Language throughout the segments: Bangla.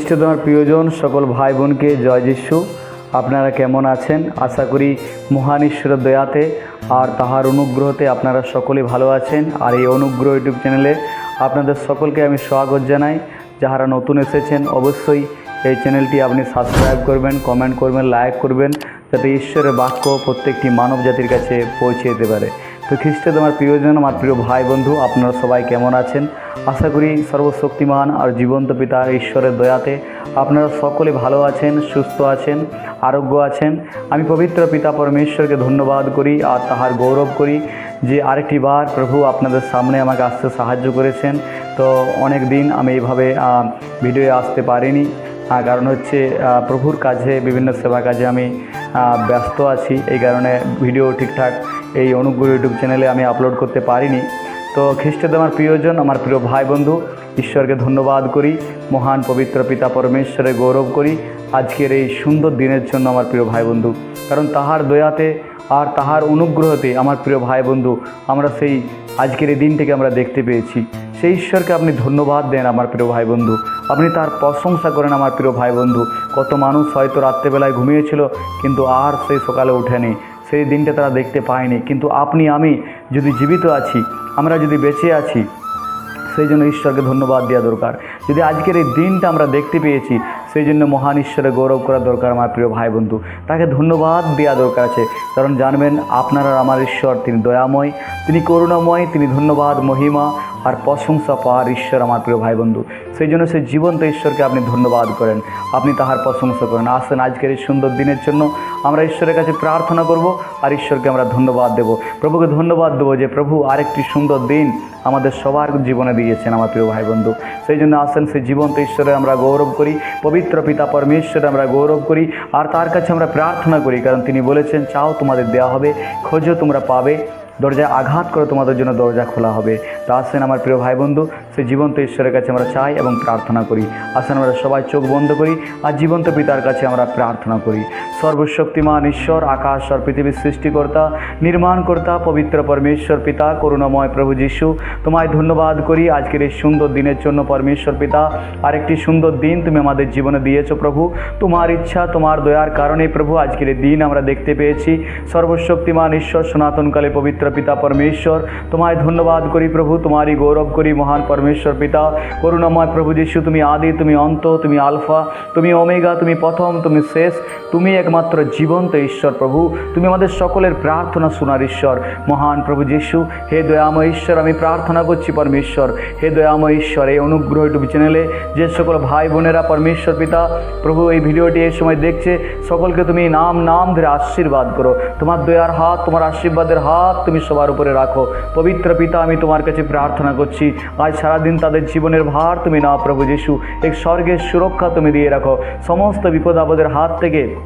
খ্রিস্ট তোমার প্রিয়জন, সকল ভাই বোনকে জয় যিশু। আপনারা কেমন আছেন? আশা করি মহান ঈশ্বরের দয়াতে আর তাহার অনুগ্রহতে আপনারা সকলে ভালো আছেন। আর এই অনুগ্রহ ইউটিউব চ্যানেলে আপনাদের সকলকে আমি স্বাগত জানাই। যাহারা নতুন এসেছেন, অবশ্যই এই চ্যানেলটি আপনি সাবস্ক্রাইব করবেন কমেন্ট করবেন লাইক করবেন, যাতে ঈশ্বরের বাক্য প্রত্যেকটি মানব জাতির কাছে পৌঁছে যেতে পারে। তো খ্রিস্ট তোমার প্রিয়জন, আমার প্রিয় ভাই বন্ধু আপনারা সবাই কেমন আছেন? আশা করি সর্বশক্তিমান আর জীবন্ত পিতা ঈশ্বরের দয়াতে আপনারা সকলে ভালো আছেন, সুস্থ আছেন, আরোগ্য আছেন। আমি পবিত্র পিতা পরমেশ্বরকে ধন্যবাদ করি আর তাহার গৌরব করি যে আরেকটি বার প্রভু আপনাদের সামনে আমাকে আসতে সাহায্য করেছেন। তো অনেক দিন আমি এইভাবে ভিডিওয়ে আসতে পারিনি। কারণ হচ্ছে প্রভুর কাজে, বিভিন্ন সেবা কাজে আমি ব্যস্ত আছি। এই কারণে ভিডিও ঠিকঠাক এই অনুগ্রহ ইউটিউব চ্যানেলে আমি আপলোড করতে পারিনি। তো খ্রিস্টদ আমার প্রিয়জন, আমার প্রিয় ভাই বন্ধু ঈশ্বরকে ধন্যবাদ করি, মহান পবিত্র পিতা পরমেশ্বরে গৌরব করি, আজকের এই সুন্দর দিনের জন্য আমার প্রিয় ভাই বন্ধু কারণ তাহার দয়াতে আর তাহার অনুগ্রহতে আমার প্রিয় ভাই বন্ধু আমরা সেই আজকের এই দিনটিকে আমরা দেখতে পেয়েছি। সেই ঈশ্বরকে আপনি ধন্যবাদ দেন আমার প্রিয় ভাই বন্ধু আপনি তার প্রশংসা করেন আমার প্রিয় ভাই বন্ধু কত মানুষ হয়তো রাত্রেবেলায় ঘুমিয়েছিল, কিন্তু আর সেই সকালে ওঠেনি। সেই দিনটা তারা দেখতে পায়নি। কিন্তু আপনি, আমি যদি জীবিত আছি, আমরা যদি বেঁচে আছি, সেই জন্য ঈশ্বরকে ধন্যবাদ দেওয়া দরকার। যদি আজকের এই দিনটা আমরা দেখতে পেয়েছি, সেই জন্য মহান ঈশ্বরের গৌরব করা দরকার আমার প্রিয় ভাই বন্ধু তাকে ধন্যবাদ দেওয়া দরকার আছে। কারণ জানবেন, আপনার আমার ঈশ্বর, তিনি দয়াময়, তিনি করুণাময়, তিনি ধন্যবাদ, মহিমা আর প্রশংসা পাওয়ার ঈশ্বর আমার প্রিয় ভাই বন্ধু সেই জন্য সেই জীবন্ত ঈশ্বরকে আপনি ধন্যবাদ করেন। আপনি তাহার প্রশংসা করেন। আসেন আজকের এই সুন্দর দিনের জন্য আমরা ঈশ্বরের কাছে প্রার্থনা করব আর ঈশ্বরকে আমরা ধন্যবাদ দেব। প্রভুকে ধন্যবাদ দেবো যে প্রভু আরেকটি সুন্দর দিন আমাদের সবার জীবনে দিয়েছেন আমার প্রিয় ভাই বন্ধু সেই জন্য আসেন সেই জীবন্ত ঈশ্বরে আমরা গৌরব করি, পবিত্র পিতা পরমেশ্বরে আমরা গৌরব করি, আর তার কাছে আমরা প্রার্থনা করি, কারণ তিনি বলেছেন, চাও তোমাদের দেওয়া হবে, খোঁজো তোমরা পাবে, দরজায় আঘাত করে তোমাদের জন্য দরজা খোলা হবে। তা আসেন আমার প্রিয় ভাই বন্ধু সেই জীবন্ত ঈশ্বরের কাছে আমরা চাই এবং প্রার্থনা করি। আসেন আমরা সবাই চোখ বন্ধ করি আর জীবন্ত পিতার কাছে আমরা প্রার্থনা করি। সর্বশক্তিমান ঈশ্বর, আকাশ আর পৃথিবীর সৃষ্টিকর্তা, নির্মাণকর্তা, পবিত্র পরমেশ্বর পিতা, করুণাময় প্রভু যিশু। তোমায় ধন্যবাদ করি আজকের এই সুন্দর দিনের জন্য পরমেশ্বর পিতা। আরেকটি সুন্দর দিন তুমি আমাদের জীবনে দিয়েছ প্রভু। তোমার ইচ্ছা, তোমার দয়ার কারণে প্রভু আজকের এই দিন আমরা দেখতে পেয়েছি। সর্বশক্তিমান ঈশ্বর, সনাতনকালে পবিত্র পিতা পরমেশ্বর, তোমায় ধন্যবাদ করি প্রভু। তোমারই গৌরব করি, মহান পরমেশ্বর পিতা। করুণাময় প্রভু যিশু, তুমি আদি, তুমি অন্ত, তুমি আলফা, তুমি ওমেগা, তুমি প্রথম, তুমি শেষ, তুমি একমাত্র জীবন্ত ঈশ্বর প্রভু। তুমি আমাদের সকলের প্রার্থনা শোনার ঈশ্বর। মহান প্রভু যিশু, হে দয়াময় ঈশ্বর, আমি প্রার্থনা করছি পরমেশ্বর। হে দয়াময় ঈশ্বর, এই অনুগ্রহ ইউটিউব চ্যানেলে যে সকল ভাই বোনেরা পরমেশ্বর পিতা, প্রভু এই ভিডিওটি এই সময় দেখছে, সকলকে তুমি নাম নাম ধরে আশীর্বাদ করো। তোমার দয়ার হাত, তোমার আশীর্বাদের হাত তুমি সবার উপরে রাখো। পবিত্র পিতা, আমি তোমার কাছে প্রার্থনা করছি, আজ সারাদিন তাদের জীবনের ভার তুমি নাও প্রভু যিশু। এক স্বর্গের সুরক্ষা তুমি দিয়ে রাখো। সমস্ত বিপদ আপদের হাত থেকে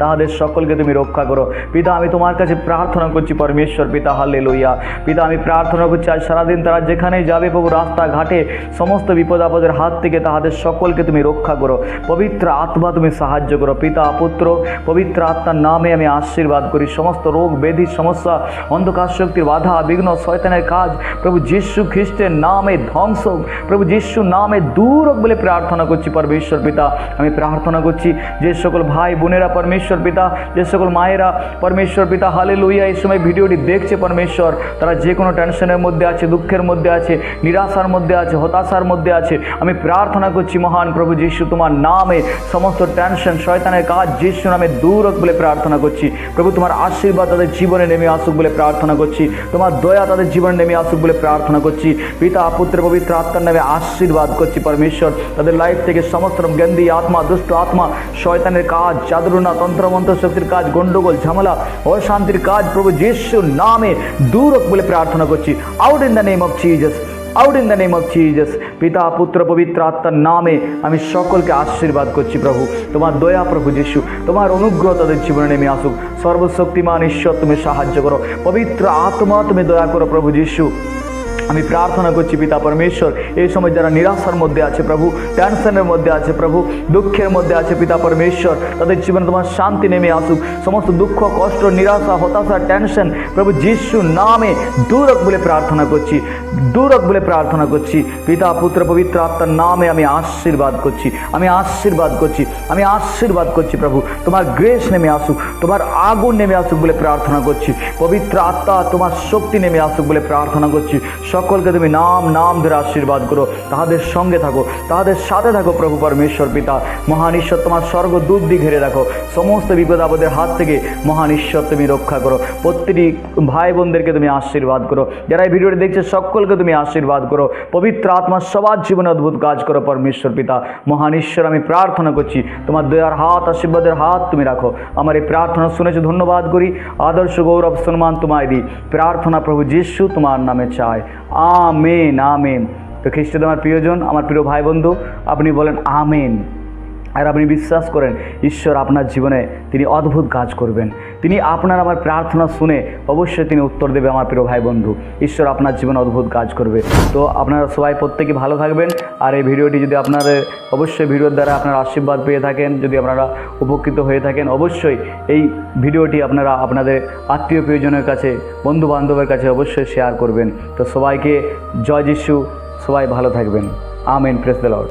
তাহাদের সকলকে তুমি রক্ষা করো। পিতা, আমি তোমার কাছে প্রার্থনা করছি, পরমেশ্বর পিতা হাল্লে লইয়া পিতা, আমি প্রার্থনা করছি, আজ সারাদিন তারা যেখানেই যাবে, প্রভু, রাস্তাঘাটে সমস্ত বিপদ আপদের হাত থেকে তাহাদের সকলকে তুমি রক্ষা করো। পবিত্র আত্মা তুমি সাহায্য করো। পিতা, পুত্র, পবিত্র আত্মার নামে আমি আশীর্বাদ করি। সমস্ত রোগ, ব্যাধি, সমস্যা, অন্ধকার শক্তির বাধা, বিঘ্ন, শয়তানের কাজ, প্রভু যীশু খ্রিস্টের নামে ধ্বংস প্রভু যীশু নামে দূর বলে প্রার্থনা করছি, পরমেশ্বর পিতা। আমি প্রার্থনা করছি, যে সকল ভাই বোনেরা পরমেশ্বর পিতা, যে সকল মায়েরা পরমেশ্বর পিতা হালে লইয়া এই সময় ভিডিওটি দেখছে পরমেশ্বর, তারা যে কোনো টেনশনের মধ্যে আছে, দুঃখের মধ্যে আছে, নিরাশার মধ্যে আছে, হতাশার মধ্যে আছে, আমি প্রার্থনা করছি মহান প্রভু যিশু, তোমার নামে সমস্ত টেনশন, শয়তানের কাজ যিশু নামে দূর হোক বলে প্রার্থনা করছি। প্রভু, তোমার আশীর্বাদ তাদের জীবনে নেমে আসুক বলে প্রার্থনা করছি। তোমার দয়া তাদের জীবনে নেমে আসুক বলে প্রার্থনা করছি। পিতা, পুত্র, পবিত্র আত্মার নামে আশীর্বাদ করছি পরমেশ্বর। তাদের লাইফ থেকে সমস্ত গন্দি আত্মা, দুষ্ট আত্মা, শয়তানের কাজ, চাদরুনা তন্ত্রমন্ত্র শক্তির কাজ, গন্ডগোল, ঝামেলা, অশান্তির কাজ, প্রভু যিশুর নামে দূর বলে প্রার্থনা করছি। Out in the name of Jesus out in the name of Jesus পিতা, পুত্র, পবিত্র আত্মার নামে আমি সকলকে আশীর্বাদ করছি প্রভু। তোমার দয়া প্রভু যিশু, তোমার অনুগ্রহ তাদের জীবনে নেমে আসুক। সর্বশক্তিমান ঈশ্বর, তুমি সাহায্য করো। পবিত্র আত্মা, তুমি দয়া করো প্রভু যিশু। আমি প্রার্থনা করছি, পিতা পরমেশ্বর, এই সময় যারা নিরাশার মধ্যে আছে প্রভু টেনশনের মধ্যে আছে প্রভু, দুঃখের মধ্যে আছে পিতা পরমেশ্বর, তাদের জীবনে তোমার শান্তি নেমে আসুক। সমস্ত দুঃখ, কষ্ট, নিরাশা, হতাশা টেনশন প্রভু যিশু নামে দূরক বলে প্রার্থনা করছি, দূরক বলে প্রার্থনা করছি। পিতা, পুত্র, পবিত্র আত্মার নামে আমি আশীর্বাদ করছি, আমি আশীর্বাদ করছি, আমি আশীর্বাদ করছি প্রভু, তোমার গ্রেস নেমে আসুক, তোমার আগুন নেমে আসুক বলে প্রার্থনা করছি। পবিত্র আত্মা, তোমার শক্তি নেমে আসুক বলে প্রার্থনা করছি। সকলকে তুমি নাম নাম ধরে আশীর্বাদ করো। তাহাদের সঙ্গে থাকো, তাহাদের সাথে থাকো, প্রভু পরমেশ্বর পিতা। মহান ঈশ্বর, তোমার স্বর্গ দুধ দিয়ে ঘিরে রাখো সমস্ত বিপদ আপদের হাত থেকে মহান ঈশ্বর তুমি রক্ষা করো। প্রত্যেকটি ভাই বোনদেরকে তুমি আশীর্বাদ করো। যারা এই ভিডিওটি দেখছে, সকলকে তুমি আশীর্বাদ করো। পবিত্র আত্মা সবার জীবনে অদ্ভুত কাজ করো, পরমেশ্বর পিতা। মহান ঈশ্বর, আমি প্রার্থনা করছি, তোমার দয়ার হাত, আশীর্বাদের হাত তুমি রাখো। আমার এই প্রার্থনা শুনেছো, ধন্যবাদ করি। আদর্শ গৌরব সম্মান তোমায় দিই। প্রার্থনা প্রভু যিশু তোমার নামে চায় আমেন আমেন। তো খ্রিস্টান আমার প্রিয়জন আমার প্রিয় ভাই বন্ধু আপনি বলেন আমেন। আর আপনি বিশ্বাস করেন, ঈশ্বর আপনার জীবনে তিনি অদ্ভুত কাজ করবেন। তিনি আপনার আমার প্রার্থনা শুনে অবশ্যই তিনি উত্তর দেবে আমার প্রিয় ভাই বন্ধু ঈশ্বর আপনার জীবনে অদ্ভুত কাজ করবে। তো আপনারা সবাই প্রত্যেকে ভালো থাকবেন। আর এই ভিডিওটি যদি আপনার অবশ্যই ভিডিওর দ্বারা আপনারা আশীর্বাদ পেয়ে থাকেন, যদি আপনারা উপকৃত হয়ে থাকেন, অবশ্যই এই ভিডিওটি আপনারা আপনাদের আত্মীয় প্রিয়জনের কাছে বন্ধু বান্ধবের কাছে অবশ্যই শেয়ার করবেন। তো সবাইকে জয় যিশু, সবাই ভালো থাকবেন। Amen press the Lord